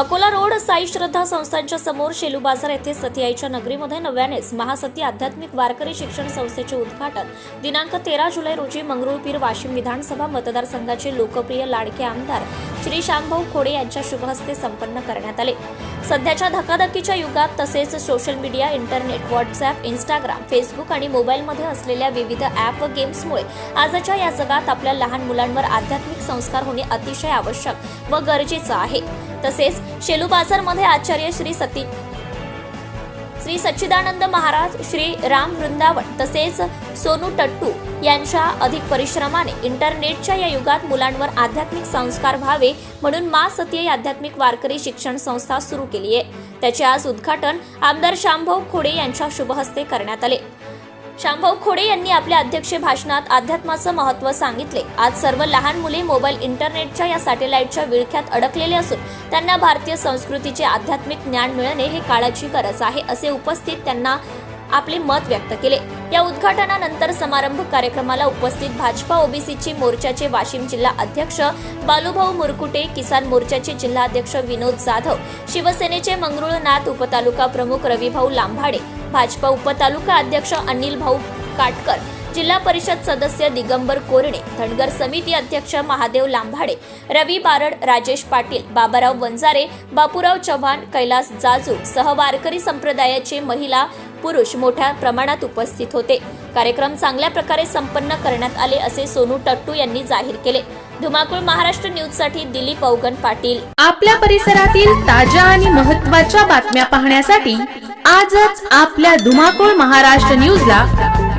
Akola road Sai श्रद्धा संस्थांच्या समोर शेलू बाजार येथे सतियाईच्या नगरीमध्ये नव्यानेच महासती आध्यात्मिक वारकरी शिक्षण संस्थेचे उद्घाटन. दिनांक तेरा जुलै रोजी मंगरुळपीर वाशिम विधानसभा मतदारसंघाचे लोकप्रिय लाडके आमदार श्री श्यामभाऊ खोडे यांच्या शुभहस्ते संपन्न करण्यात आले. सध्याच्या धकाधकीच्या युगात तसेच social media internet WhatsApp Instagram Facebook आणि मोबाईलमध्ये असलेल्या विविध ॲप व गेम्समुळे आजच्या या जगात आपल्या लहान मुलांवर आध्यात्मिक संस्कार होणे अतिशय आवश्यक व गरजेचं आहे. तसेच शेलू बाजारमध्ये आचार्य श्री सती श्री सच्चिदानंद महाराज श्री राम वृंदावन तसेच सोनू टट्टू यांच्या अधिक परिश्रमाने इंटरनेटच्या या युगात मुलांवर आध्यात्मिक संस्कार व्हावे म्हणून मा सतीय आध्यात्मिक वारकरी शिक्षण संस्था सुरू केली आहे. त्याचे आज उद्घाटन आमदार श्यामभाऊ खोडे यांच्या शुभहस्ते करण्यात आले. शांभाऊ खोडे यांनी आपल्या अध्यक्ष भाषणात अध्यात्माचं महत्त्व सांगितले. आज सर्व लहान मुले मोबाईल इंटरनेटच्या या सॅटेलाईटच्या विळख्यात अडकलेले असून त्यांना भारतीय संस्कृतीचे आध्यात्मिक ज्ञान मिळणे हे काळाची गरज आहे असे उपस्थित त्यांना आपले मत व्यक्त केले. या उद्घाटनानंतर समारंभ कार्यक्रमाला उपस्थित भाजपा ओबीसीची मोर्चाचे वाशिम जिल्हा अध्यक्ष बालूभाऊ मुरकुटे किसान मोर्चाचे जिल्हाध्यक्ष विनोद जाधव शिवसेनेचे मंगरुळनाथ उपतालुका प्रमुख रविभाऊ लांभाडे भाजपा उपतालुका अध्यक्ष अनिल भाऊ काटकर जिल्हा परिषद सदस्य दिगंबर कोरणे धनगर समिती अध्यक्ष महादेव लांभाडे रवी बारड राजेश पाटील बाबाराव वंजारे बापूराव चव्हाण कैलास जाजू सह वारकरी संप्रदायाचे महिला पुरुष मोठ्या प्रमाणात उपस्थित होते. कार्यक्रम चांगल्या प्रकारे संपन्न करण्यात आले असे सोनू टट्टू यांनी जाहीर केले. धुमाकूळ महाराष्ट्र न्यूजसाठी दिलीप अवगण पाटील. आपल्या परिसरातील ताज्या आणि महत्त्वाच्या बातम्या पाहण्यासाठी आजच आपल्या धुमाकूळ महाराष्ट्र न्यूजला